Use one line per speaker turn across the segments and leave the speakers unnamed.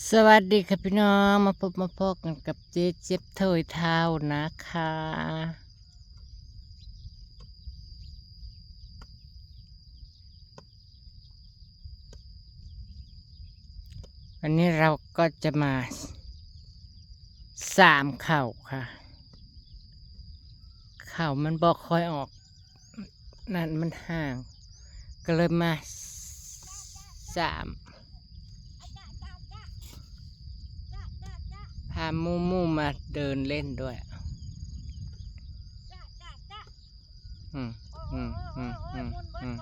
สวัสดีค่ะพี่น้องมาพบมาพบกันกับเจ๊เจ็บเถยเท้านะคะ วันนี้เราก็จะมาสามเข่าค่ะ เข่ามันบอกคอยออก นั่นมันห่าง ก็เลยมาสาม พามูมูมาเดินเล่นด้วย อืมอืมอืมอืมอืม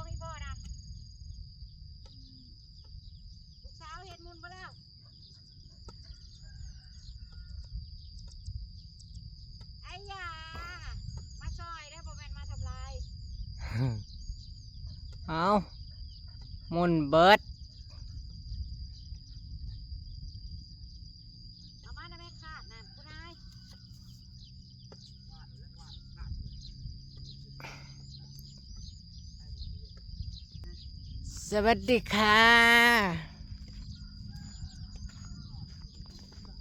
ลูกสาวเห็นมุนไปแล้วไอ้ยามาซอยได้อบ่แม่นมาทำลาย
เอามุนเบิด
เอามานะแม่ขาดนั่นคุณนาย
สวัสดีค่ะ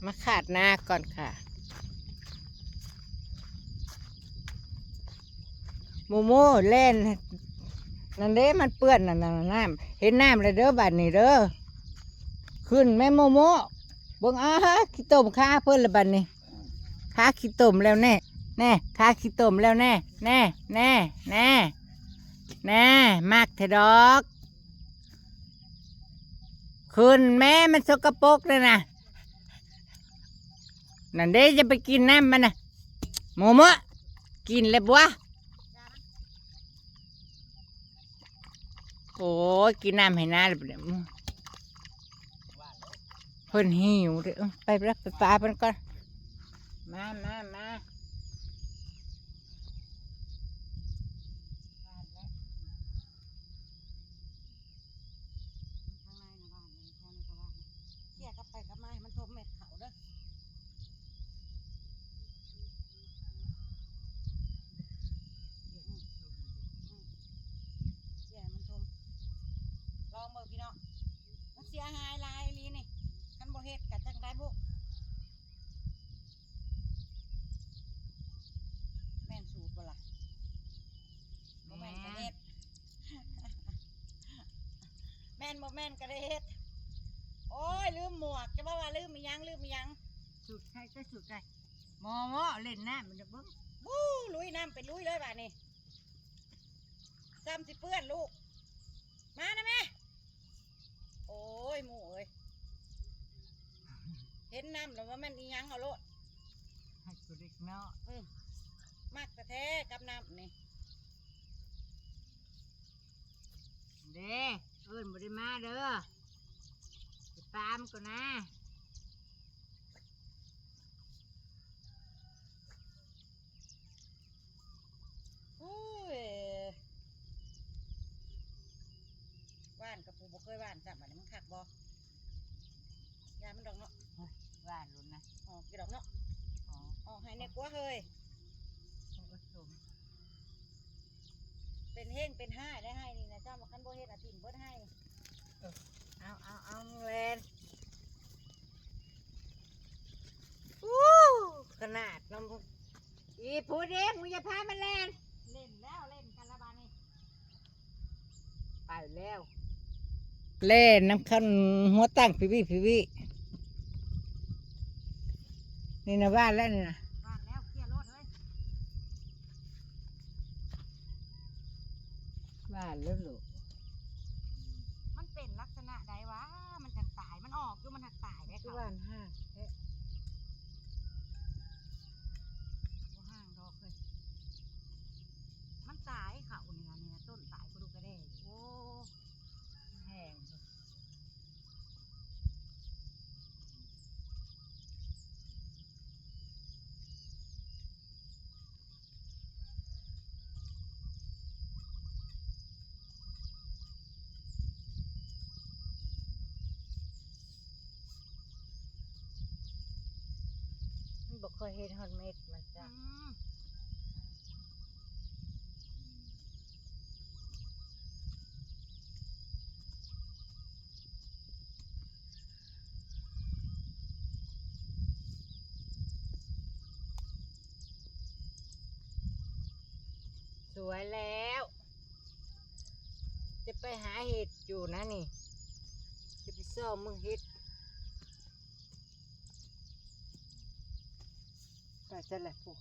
มาขาดหน้าก่อนค่ะโมโม่เล่นนั่นเด้มันเปื้อนนั่นน้ำเห็นน้ำเลยเด้อบัดนี้เด้อขึ้นแม่โมโม่บงอ้าขี้ต้มข้าเพิ่นละบัดนี้ข้าขี้ต้มแล้วแน่แน่ข้าขี้ต้มแล้วแน่แน่แน่แน่แน่มากเถอะดอก ขึ้นแม่มันสกปรกเลยนะนั่นเด้จะไปกินน้ำมันนะโมโมะกินเลยบัวโอ้กินน้ำให้น้าเลยเนี่ยอื้อเพิ่นหิวเด้อเอ้าไปรับไปปลาเพิ่นก่อน มามามาขาดแล้ว
ข้างในนะบ้านนี่แค่นี้ก็ว่าเขี่ย กลับไปกลับมาให้มันทมเม็ดเขาเด้ออืมอืมเขี่ยให้มันทมลองเบิ่งพี่น้องมันเสียหายหลายอีหลีนี่คันบ่เฮ็ดกะจังได้บุแม่นสูตรบ่ล่ะบ่แม่นกระเด็ดแม่นบ่แม่นกระเด็ดโอ้ยลืมหมวกจะว่าว่าลืมมียังลืมมียัง
สุดใครก็สุดใครโมโมะเล่นน้ำมันจะเบิ้ง
วู้ลุยน้ำเป็นลุยเลยบ่านี่ซ้ำสิเปื้อนลูก มานะแม่โอ้ยหมูเอ้ยเห็นน้ำแล้วว่าแม่นอีหยังเอาโลด
ให้กูเด็กเนาะ
อืมมากกระแทกกับน้ำนี่
เด้เอิ้นบ่ได้มาเด้อไปตามก่อนนะ
อุ้ยว่านกับปูบ่เคยว่านจับอันนี้มันคักบ่ยามันดอกเนาะ
ว่านลุ้นนะ
ออกกี่ดอกเนาะ
อ๋อ
ออกให้ในกัวเฮ้ย
ต้องผสม
เป็นเฮงเป็นห้าได้ให้นี่นะเจ้ามาคันโบเฮ็ดอาทิมเบิดให้
เอาเอาเอาแลน
อู้
ขนาดน้ำอีพูดเองมึงอย่าพามันแลน
เล่นแล้วเล่นกันละบาดนี่
ไปแล้ว เล่นน้ำขันหัวตั้งพิวิพิวินี่นะบ้านแล้วนี่นะ
ว่านแล้วเคลียร์รถเฮ้ย
บ้านแล้วลูก
มันเป็นลักษณะใดวะมันจังตายมันออกอยู่มันหักตายได้
ที่
ค่ะ
บ้านห้า
ง
บอกเคยเห็นฮอนเม็ดมันจ้ะ
ส
วยแล้ว จะไปหาเห็ดอยู่นะนี่ จะไปซ่อมมึงเห็ด จะแหละปุ๊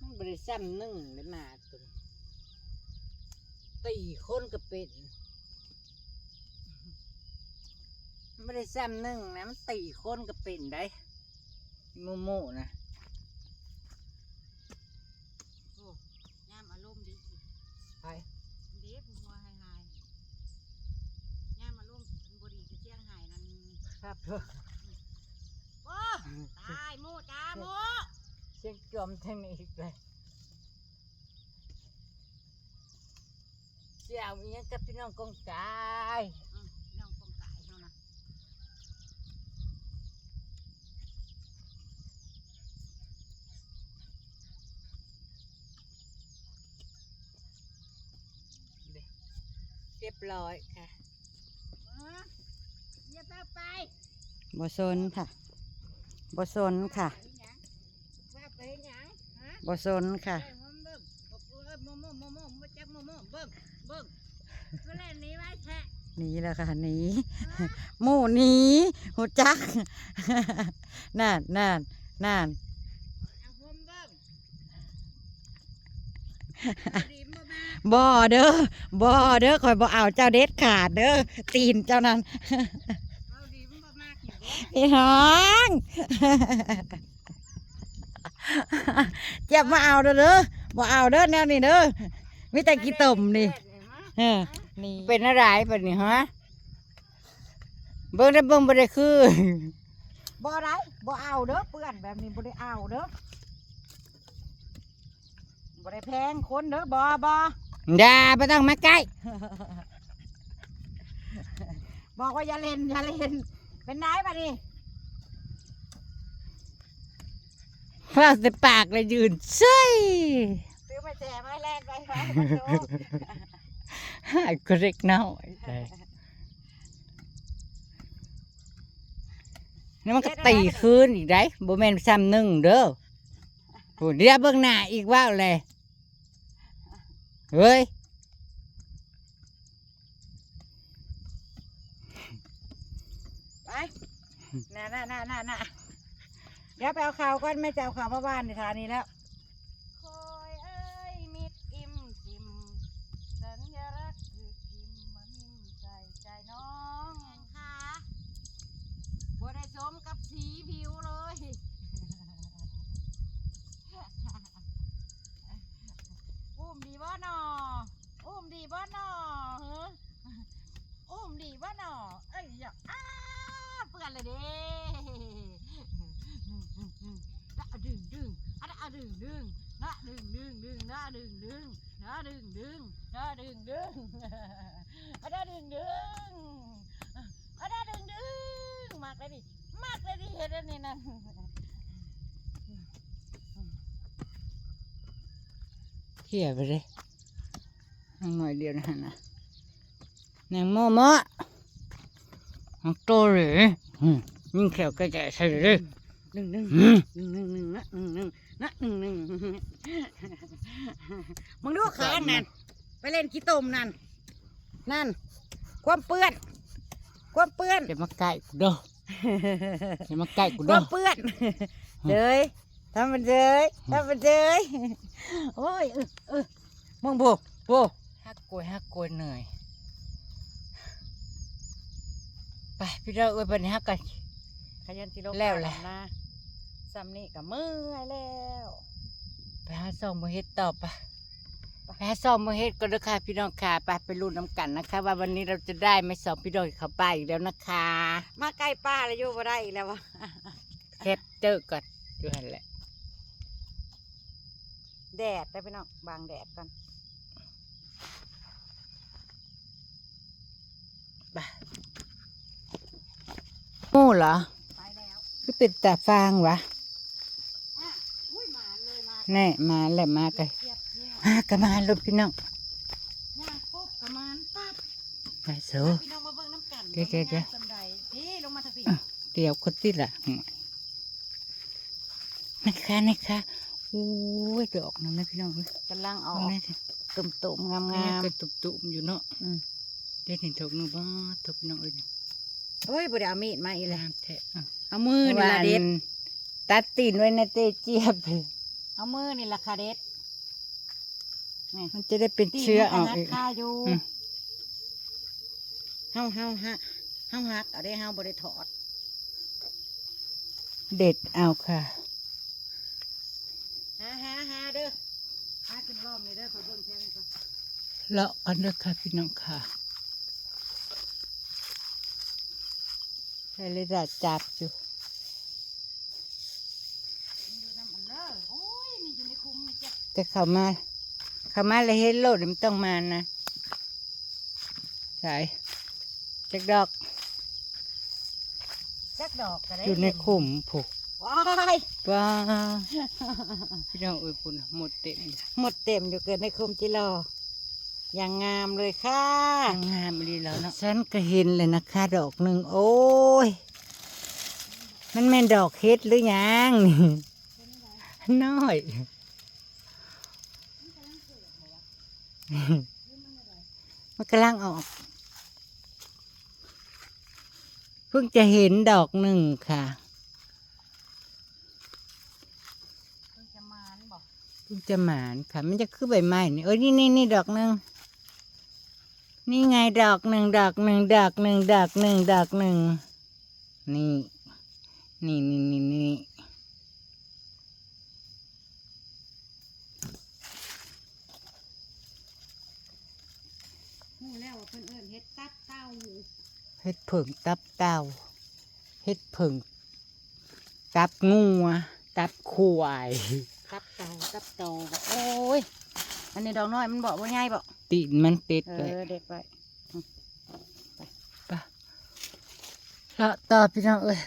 มันบริซ้ำนึ่งเลยมาตัวตีคนก็เป็นมันไม่ได้ซ้ำนึ่งนะมันตีคนก็เป็นได้โมโมนะ
โอ้ยามอารมณ์ดีอีก
ไป
เด็กหัวหายหายยามอารมณ์บดีกระเจียงหายนั่น
ครับเถอะ
โอ้ตายโมจ้าโม
เสียงจอมเทคนิคเลยเสี่ยวอีหยังกับพี่น้องกองกาย
อืมน้องกองไก่เนาะนะ
เรียบร้อยค่ะ
เอออย่าเพิ่งไป
บสนค่ะบสนค่ะ
ไปหยังว่าไปหยังฮะ
บสนค่ะ
เอ้ยมึงเบิ่งบอกกูเอ้ยโมโมโมโมมาจักโมโมเบิ่งเบิ่งก็เล่นนี้ไว้แท้
หนีแล้วค่ะหนีหมู่หนีหูจักนั่นนั่นนั่น
เอาผมเบิ่งเอาดีมามา
บ่เด้อบ่เด้อคอยบ่เอาเจ้าเด็ดขาดเด้อตีนเจ้านั้น
เอาดีมา มากี่บ่
พี่น้องเจ็บมาเอาเด้อเด้อบ่เอาเด้อแนวนี้เด้อมีแต่กี่ต้มนี่เออนี่
เป็นอะไรปะนี่ฮะเบิ่งได้เบิ่งบ่ได้คือ
บ่ได้บ่เอาเด้อเปื้อนแบบนี้บ่ได้เอาเด้อบ่ได้แพงคนเด้อบ่บ่
อย่าไปต้องมาใกล้
บอกว่าอย่าเล่นอย่าเล่น เป็นนายปะดิ
พาสิปากเลยยืนเซ้ย
ซื้อมาแจกไม้แรกไปไว้
หายก็เล็กน้อยเลยนี่มันก็ตีคืนอีกได้บ่แม่นซ้ำหนึ่งเด้อโหเดี๋ยวเบิ่งหน้าอีกว่าวเลยเฮ้ย
ไป น่าน่าน่าน่าน่าเดี๋ยวไปเอาข่าวก่อนไม่จะเอาข่าวมาบ้านในฐานีแล้ว
คอยเอ้ยมิดอิ่มจิม สัญลักษณ์คือพิมพ์มามินใส่ใจน้องค่ะบ่ได้สมกับสีผิวเลย อุ้มดีบ่หนออุ้มดีบ่หนอเฮ้ออุ้มดีบ่หนอเอ้ยอย่าอ้าเปื่อนเลยเด้ละดึงดึงอะอะดึ งดึงนะดึงดึงดึงนะดึงดึงนะดึงดึงนะดึงดึงอะนะดึงดึงอะนะดึงดึงมากเลยดิมากเลยดิเห็นอันนี้นั่น
เขี่ยไปเลยนั่งหน่อยเดียวนะฮะนะนางโมโมะนางโตเลยอืมยิ่งแขวใกล้ๆใส่เลย
หนึ่งหนึ่ง
อืม
หนึ่งหนึ่งหนึ่งนะหนึ่งหนึ่ง นะหนึ่งหนึ่งมึงดูขานั่นไปเล่นขี้ตมนั่นนั่น ความเปื้อน ความเปื้อน
อย่ามาใกล้กูเด้ออย่ามาใกล้กู
ค
เด้อ
วามเปื้อนเจยทำมันเจยทำมันเจยโอ้ยเออเออมึงโบโบ
ฮักกวยฮักกวยเหนื่อยไปพี่เราเอ้ยไปนี่ฮักกัน
ขยันที่โลก
แล้วแหละ
นะ ซ้ำนี่กับมือแล้ว
ไปหาซองมือเฮ็ดต่อไปไปหาซองมือเฮ็ดก็เด้อค่ะพี่น้องค่ะไปไปรุ่นน้ำกันนะคะ ว่าวันนี้เราจะได้ไหม่สองพี่น้องเขาไปอีกแล้วนะคะ
มาใกล้ป้าแล้วอยู่บ่ได้อีกแล้ววะ
แคปเจอก่อนอยู่หันแหละ
แดดได้พี่น้องบางแดดก่อน
โม่เหรอ
ไปแล้ว
คือเป็นตาฟางวะ
อะอุ้ยมาเลยมา
แน่มาแล้วมากัน
เทียบเทียบ
มากระมาลูกพี่น้อง
ย่างปุ๊บกระมานปั๊บ
ไปสู
พี่น้องมาเบิ่งน้ำกัน
เดี๋ยวเดี๋ยวเดี๋ยว
สำใดพี่ลงมาทางพี่
อะเดี๋ยวคนที่ละนะคะนะคะโอ้ยดอกนั่นนะพี่น้องเอ้ย
กำลังอ
เอา
อก
แน่เถอะ
ตุ่มตุ่มๆงาม
งางา
ม
ก็ตุบๆอยู่เนาะ
อืม
ได้เห็นถกหนึ่งบ้าถกพี่น้องเอ้ยนี่
โอ้ยบ่ได้เอามีดมาอีกแล้ว
งามแท้อะ
เอามือนี่ละเด็ด
ตัดตีนไว้ในเตเจี๊ยบ
เอามือนี่ละค่ะเด็ด
มันจะได้เป็นเชื้อ
เอา
เอา
อี
อี
ก
ก
ค่าอยู่
อืม
เฮาเฮาฮะเฮาฮักเอาได้เฮาบ่ได้ถอด
เด็ดเอาค่ะ
หาหาหาเด้อหาขึ้นรอบนี่เด้อขอเบิ่งแค่นี้ก่อน
เลาะกันเด้อค่ะพี่น้องค่ะใช่เลยจ้ะจับอยู่
มันอยู่น้ำมันเด้อโอ้ยนี่อยู่ในคุ้มนี่จ้ะ
แต่เขามาเขามาเลยเห็นโลดมันต้องมานะใช่จักดอก
จักดอกก็ได้
อยู่ในขุมผูก
ว้าย
ว้าวพี่น้องเอ้ยปุ่นหมดเต็ม
หมดเต็มอยู่เกินในคุ้มจิรออย่างงามเลยค่ะ
งามดีแล้วเนาะฉันก็เห็นเลยนะคะ ดอกหนึ่งโอ้ย มันแม่นดอกเฮ็ดหรือยังนี่น้อย มันกำลังออก เพิ่งจะเห็นดอกหนึ่งค่ะ
เพิ่งจะมานบอก
เพิ่งจะหมานค่ะ มันจะคือใบไม้นี่เอ้ยนี่นี่นี่ดอกหนึ่งนี่ไงดอกหนึ่งดอกหนึ่งดอกหนึ่งดอกหนึ่งดอกหนึ่งนี่ นี่นี่นี่นี่
หูแล้วว่าเพิ่นเอิ้นเฮ็ดตับเต้า
เฮ็ดผึ่งตับเต่าเฮ็ดผึ่งตับงัวตับควาย
ตับเต้าตับโตบอกโอ้ยอันนี้ดอกน้อยมันบอกว่าง่ายบอก
ตีนมันติด
เอ
ไป
อเด็กไป
ปะแล้วต่อพี่น้องเอ้ย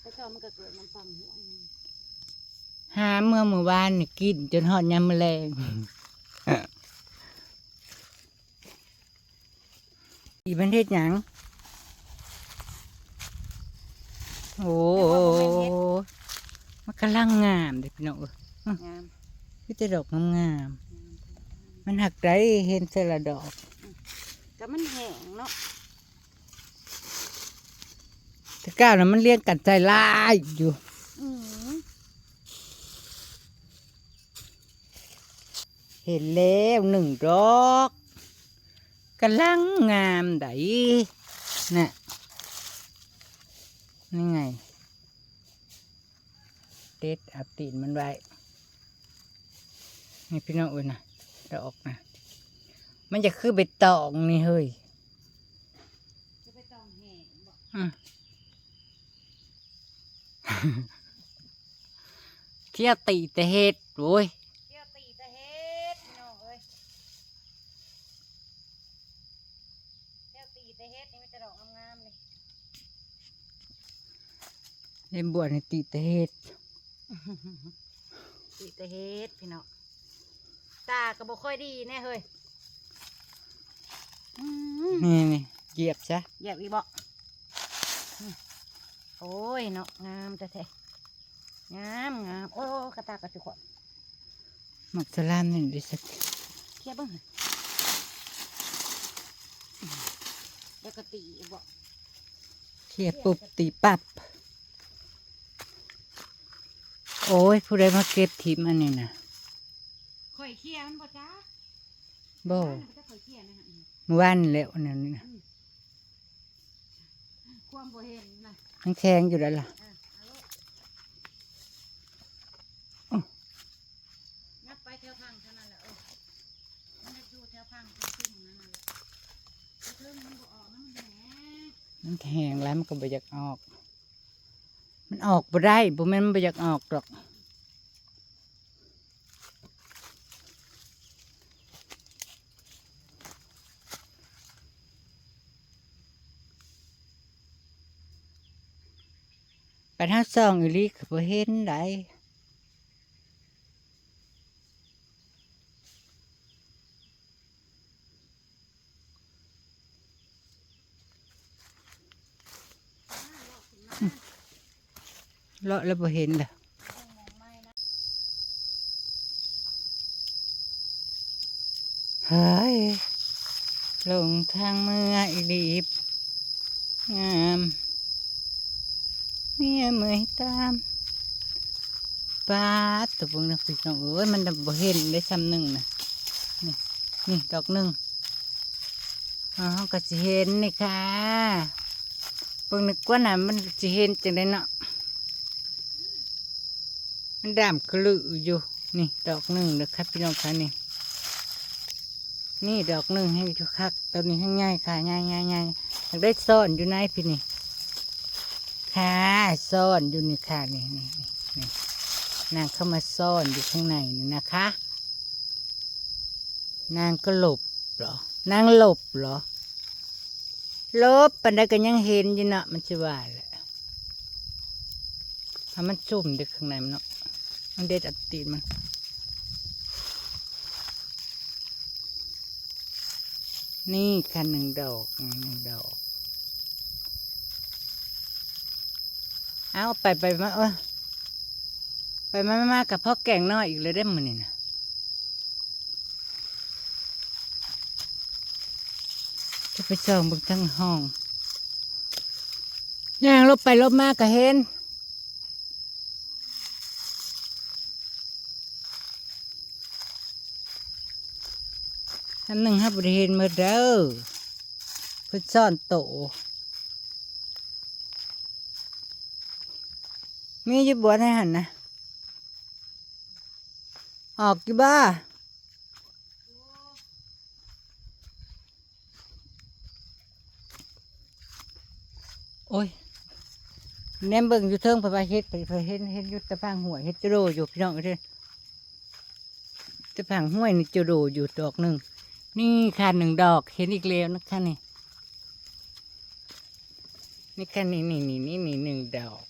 แล้วก็มันก็เกิดมันฟังหัวนี่
หาเมื่อเมื่อวานนี่กินจนหอดยามมอแรง อีบันเทศหยัง โอ้มันกำลังงามเด็กพี่น้องเอ้ย
งาม
พี่จะดอกงามๆมันหักไรเห็นแต่ละดอก
ก็มันแห้งเนาะ
แต่ก้าวน่ะมันเลี้ยงกันใจลายอยู่
อืม
เห็นแล้วหนึ่งดอก กำลังงามไดน่ะนี่ไง เด็ดเอาตีนมันไว้นี่พี่น้องเอ้ยนะดอกนะมันจะคือใบตองนี่เฮ้ย
จะไปต้องแห้งบอก
อืมเที่ยวตีแต่เห็ดโว้ย
เที่ยวตีตะเฮ็ดพี่น้องเอ้ยเที่ยวตีตะเฮ็ดนี่มันจะดอกงามๆเลย
เล่นบวชในตีแต่เห็ด
ตีตะเฮ็ดพี่น้องตาก็บ่ค่อยดีแน่เฮ้ยอืม
นี่นี่เหยียบซะ
เหยียบอีบ่อืมโอ้ยเนาะงามแต่แท้งามงามโอ้ยกระตากกระจุกอะ
หมักสลามนี่ดิสัก
เทียบเบ้างแล้วก็ตีอีบ่
เขี่ยปุบตีปับ โอ้ย ผู้ใดมาเก็บทิมอันนี้นะ
ข่อยเคี่ยมันบ่จ้า
บ่
มันจะข่อยเคี่ยนะฮะ
เมื่อวานแล้วอันนั้นนะ
ความบ่เห็นนะ
มันแข็งอยู่แล้วล่ะ
อะเอาลูก
อื้อ
งับไปแถวพังเท่านั้นแหละเออมันจะอยู่แถวพังที่ขึ้นนั่นน่ะแต่เพิ่มมันบ่ออกนะมันแหง
มันแข็งแล้วมันก็บ่อยากออก มันออกบ่ได้บ่แม่นมันบ่อยากออกหรอกไปหาซองอีหลีก็บ่เห็นได้ เลาะแล้วเห็นเลยเฮ้ยลงทางเมืออีลีบงามเมียเมยตามปาดตัวพวกนักพี่น้องเอ้ยมันบ่เห็นได้ซ้ำหนึ่งนะนี่นี่ดอกหนึ่งอ๋อก็จะเห็นนี่ค่ะพิ่งนึกว่าน่ะมันจะเห็นจังไดเนาะ มันดำกลืออยู่ นี่ ดอกหนึ่งเด้อครับพี่น้องคะนี่ นี่ดอกหนึ่งให้ดูคักตอนนี้ง่ายค่ะง่ายง่ายง่ายอยากได้ซ่อนอยู่ไหนพี่นี่ ค่ะซ่อนอยู่นี่ค่ะนี่นี่นี่นี่นางเข้ามาซ่อนอยู่ข้างในนี่นะคะ นางก็หลบเหรอ นางหลบเหรอหลบปันใดก็ยังเห็นอยู่เนาะมันจะว่าแหละถ้ามันซุ่มเด็กข้างในมันเนาะ มันเด็ดอัดตีนมันนี่ค่ะหนึ่งดอกหนึ่งดอก เอาไปไปมาเออไปมามามากับพ่อแก่งน้อยอีกเลยได้มือนี่นะจะไปส่องบึงทั้งห้องย่างลบไปลบมาก็เห็น อันหนึ่งฮับบริเห็นมาเด้อเพื่อซ่อนโตมีอยู่บวชให้หันนะ ออกกี่บ้าโอ้ยแนมเบิ่งอยู่เทิงไปไปเฮ็ดไปเฮ็ดเฮ็ดยู่ตะพางหัวยเฮ็ดจะโดอยู่พี่น้องเด้อตะพางห้วยนี่จะโดอยู่ดอกหนึ่ง นี่ค่ะหนึ่งดอกเห็นอีกแล้วนะคะนี่ นี่ค่ะนี่นี่นี่นี่นี่หนึ่งดอก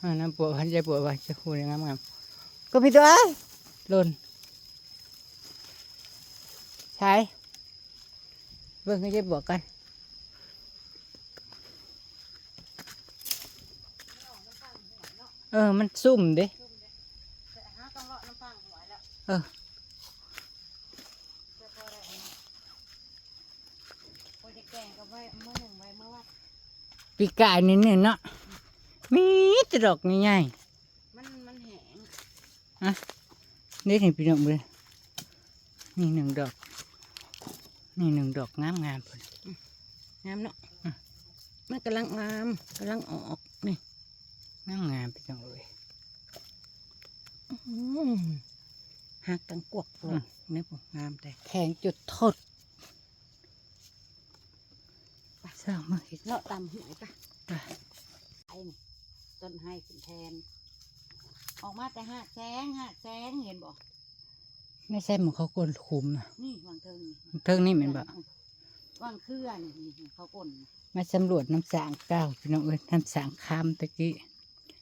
อ่าน้ำปวดพันใจปวดว่าจะคูดงามงามๆก็พี่ตัวเอ้ยหล่นใช่เบิ่งให้ใจบวกกันเออ มันซุ่มเด้
แต่หาต้องเลาะน้ำฟังหัวแล้ว
เออ
จะพอได้อันนี้พอจะแกงกับไว้เมื่อหนึ่งไว้เมื่อวัด
ปีกายนี่เนี่ยเนาะมีแต่ดอกใหญ่
มันมันแห้ง
ๆฮะนี่นี่พี่น้องเลยนี่หนึ่งดอก นี่หนึ่งดอกงามงามๆพุ่น
งามเนาะมันกำลังงามกำลังออกนี่
งามงามๆพี่น้องเลย
อืมหักกังกวกเลยนี่ผมงามแต่
แทงจุดทด สร้างมาอีก
เลาะตามหัวปะ
จ้ะ
ไอ้นี่ต้นไห้ขึ้นแทน ออกมาแต่หาดแสงหาดแสงเห็นบ่
ไม่ใช่เหมือนเขากลคุมนะ
นี่วางเทิงนี่
เทิงนี่เหม็นบ่
วางเครื่อนี่นี่เขาก้นน่ะ
มาสำรวจน้ำสางเก้าพี่น้องเอ้ยน้ำสางคามตะกี้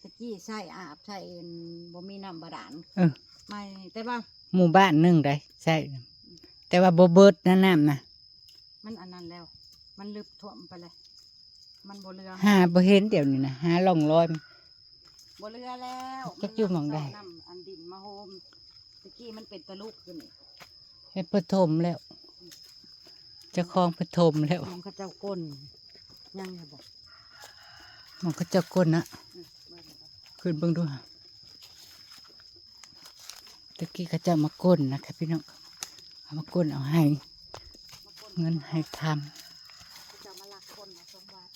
ตะกี้ใส่อาบใส่เอ็นบ่มีน้ำบาดาล
เออ
ไม่แต่ว่า
หมู่บ้านหนึ่งได้ใช่แต่ว่าบ่เบิดนะน้ำนะ
มันอันนั้นแล้ว มันลึกท่วมไปเลย มันบ่เรือ
หาบ่เห็นเดี๋ยวนี้นะหาล่องรอย
บ่เรือแล้ว
จักอยู่หม้องใด
น้ำอันดินมาโฮมตะกี้มันเป็นตะลุกขึ้นนี่
ให้เพิ่นทมแล้วเจะคลองเพิ่นทมแล้ว
มันเขาเจ้าก้นยังไงบอก
มันก็จะก้นนะ
อืมเบิ่งก่อน
ขึ้นเบิ่งดูฮะตะกี้เขาจะมาก้นนะคะพี่น้องเอามาก้นเอาให้
มาก้น
เงินให้ท
เขาเจ้ามาลักคนนะสมบัติ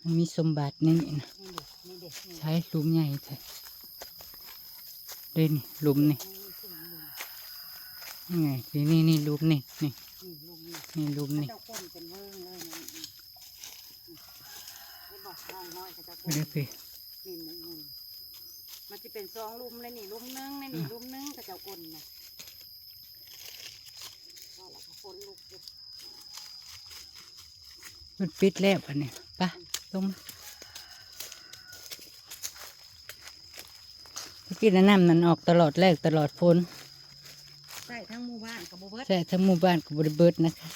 ำ
มันมีสมบัติในี่นี่นะ
นี่เด็กนี่เด็กนี่
ใช้หลุมใหญ่ใช่เด่นหลุมนี่
นี่ขึ้นอยู่
นี่ไงนี่นี่นี่หลุมนี่นี่
นี่ลุงนี่
นี่หลุมนี่
เจ้าก้นเป็นเมืองเลยนี่นี่นี่ไม่บอกน้องน้อยเขาเจ้าก้
ไม่
น
ได้ไป
นี่มุงมุงมันจะเป็นสองลุมเลยนี่ลุมหนึงเลยนี่ลุมหนึงเขาเจ้าก้นนะก็แล้วก็คนลุกอยู่
มันปิดแล้วอันนี้ปะ ลงตะกี้นะน้ำนั่นออกตลอดแรกตลอดฝน
ใส่ทั้งหมู่บ้านกับโบเบิร์ต
ใช่ทั้งหมู่บ้านกับบริเบิดนะคะ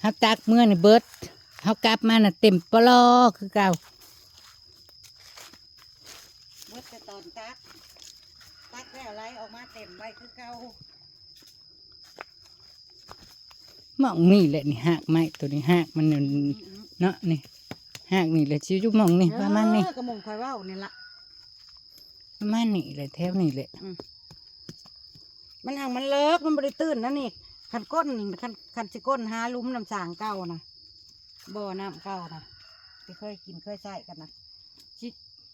เฮาตักเมื่อนี่เบิดเฮากลับมาน่ะเต็มปลอคือเก่า
เมื่อแต่ตอนตักตักแล้วไหลออกมาเต็มใบคือเก่า
หมองนี่แหละนี่หักไม้ตัวนี้หักมันนั่นเนาะนี่ หักนี่แหละชิวจุหมองนี่ประมาณนี้
เออกระหมงคอยเว่านี่ละ
ประมาณนี้แหละแถวนี่แหละ
มันห่างมันเลิกมันบริตื่นนะนี่คันก้นนี่คันคันสิก้นหาหลุมน้ำสางเก่านะบ่อน้ำเก่านะที่เคยกินเคยใส่กันนะชิ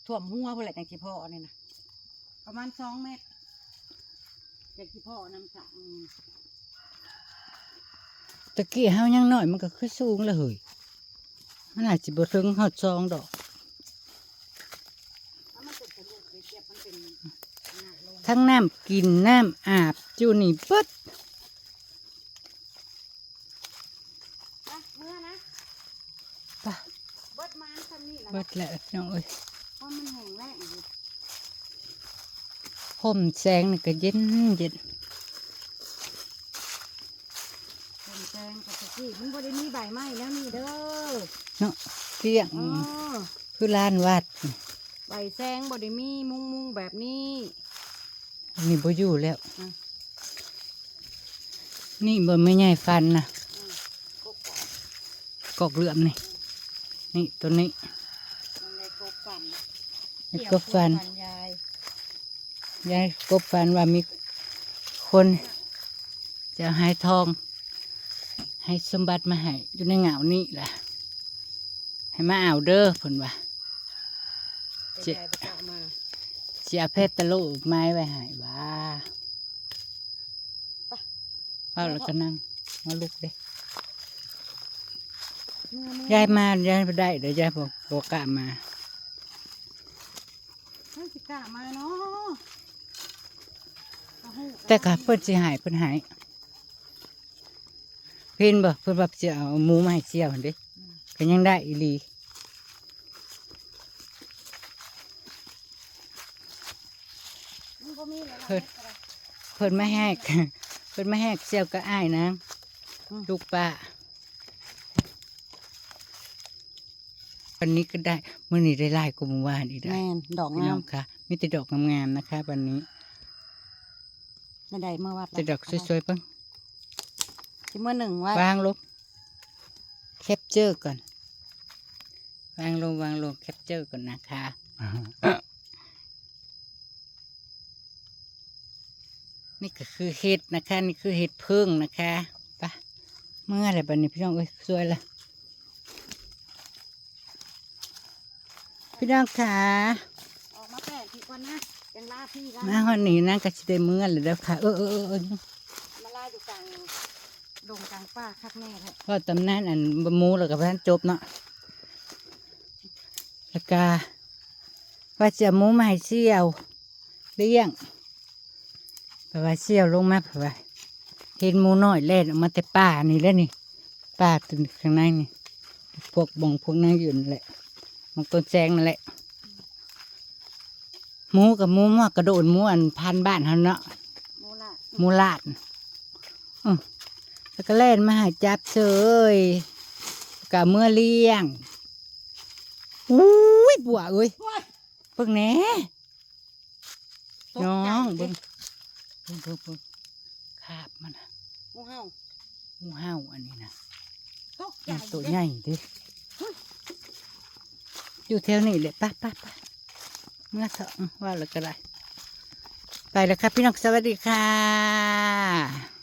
ถ่วมหัวพวกแหละจังสิพ่อนี่นะประมาณสองเมตรจังสิพ่อน้ำสางนี่
ตะกี้เฮายังน้อยมันก็คือสูงและเฮ้ย มันอาจสิบ่ถึงฮอดซองดอก
แล้วมันเป็นกระดูกเลยเจ็บมันเป็นหนักลง
ทั้งน้ำกินน้ำอาบอยู่นี่เบิด
อะเมื่อนะ
ปะ
เบิดมานทำนี่แหละ
เบิดแล้วพี่น้องเอ้ย
เพราะมันแห้งแล้งอยู่
ห่มแสงนี่ก็เย็นเย็น
เป็นแตงกับตะกี้มันบ่ได้มีใบไม้แล้วนี่เด้อ
เนาะเที่ยง
อ๋อ
คือลานวัด
ใบแซงบ่ได้มีมุงมุงๆแบบนี้
นี่บ่อยู่แล้ว
อะ
นี่บ่ไม่ใหญ่ฟันนะ
อืมกบก่อน
กอกเหลื่อมนี่ นี่ตัวนี้
มันเลยกบฟัน
นี่กบฟัน
เกี่ยวกับฟันยาย
ยายกบฟันว่ามีคนจะเอาให้ทอง ให้สมบัติมาให้อยู่ในเหงานี่แหละให้มาเอาเด้อผลว่า
เป็น
เจ็ด
ยายประกาศมา
เสียเพชรตะลุไม้ไว้ให้ว่าว่าแล้วก็นั่งมาลุกเด้
เมื่อเมื่อยา
ยมายายบ่ได้เดี๋ยวยายบอกบอกกล้ามา
เฮ้ยสิกล้ามาเนาะเอาหู
แต่ก็เพิ่นสิหายเพิ่นหาย เพิ่นบ่เพิ่นว่าจะเอาหมูมาให้เสี่ยวหั่นเด้ก็ยังได้อีหลี
มันบ่มีแล้ว
เพิ่นเพิ่นไม่แหกเพิ่นไม่แหกเสี่ยวก็อ้ายนะลูกป้าวันนี้ก็ได้มื้อนี้ได้หลายกว่าเมื่อวานอีกได้
แม่นดอก
พี่
งา
น้อ
ม
งค่ะมีแต่ดอกงามๆนะคะ วันนี้
ไม่ได้เมื่อวัด
แต่ดอกสวยๆเพิ่ง
ๆ ที่เมื่อหนึ่งวัด
วางลงแคปเจอร์ก่อน วางลงวางลงแคปเจอร์ก่อนนะคะนี่ก็คือเห็ดนะคะ นี่คือเห็ดพึ่งนะคะไปะเมื่อไรบันนี้พี่น้องเอ้ยสวยละพี่น้องค่ะ
ออกมาแปดทีก่อนนะยังลาพี่กัน
มาวันนี้นั่งก็จะได้เมื่อเลยแล้วค่ะเออเออเออเออ
มาลาอยู่กลาง ดงกลางป่าคักแน่แท้
ก็ตำนานอันบะหมูแล้วกับท่านจบเนาะแล้วก็ว่าจะหมูมาให้เชี่ยวเลี้ยงเพราะว่าเชี่ยวลงมาเพราะว่าเห็นหมูน้อยเล่นออกมาแต่ป่านี่แล้วนี่ป่าตัวข้างในนี่พวกบองพวกนั้นอยู่นั่นแหละมันต้นแจงนั่นแหละหมูกับหมูมากกระโดดหมูอันพันบ้านเขาเนาะ
โมละ
หมูลาดอื้อ แล้วก็เล่นมาใหาจับเฉยกับเมื่อเลี้ยงอุ้ยบัวเอ้ย
โอ้ย
เบิ่งแหน่
ตก
น้อ
ใจ
ง
เด้
เบิ่งเบิ่งเบิ่งเบิ่งคาบมันน่ะ
งูเห่า
งูเห่าอันนี้นะ
ตกใจ
มันตัว
เด้
ใหญ่ดิอยู่แถวนี้เลยไป้าป้าป้าเมื่อเถอะอื้อว่าแล้วก็ได้ไปแล้วครับพี่น้องสวัสดีค่ะ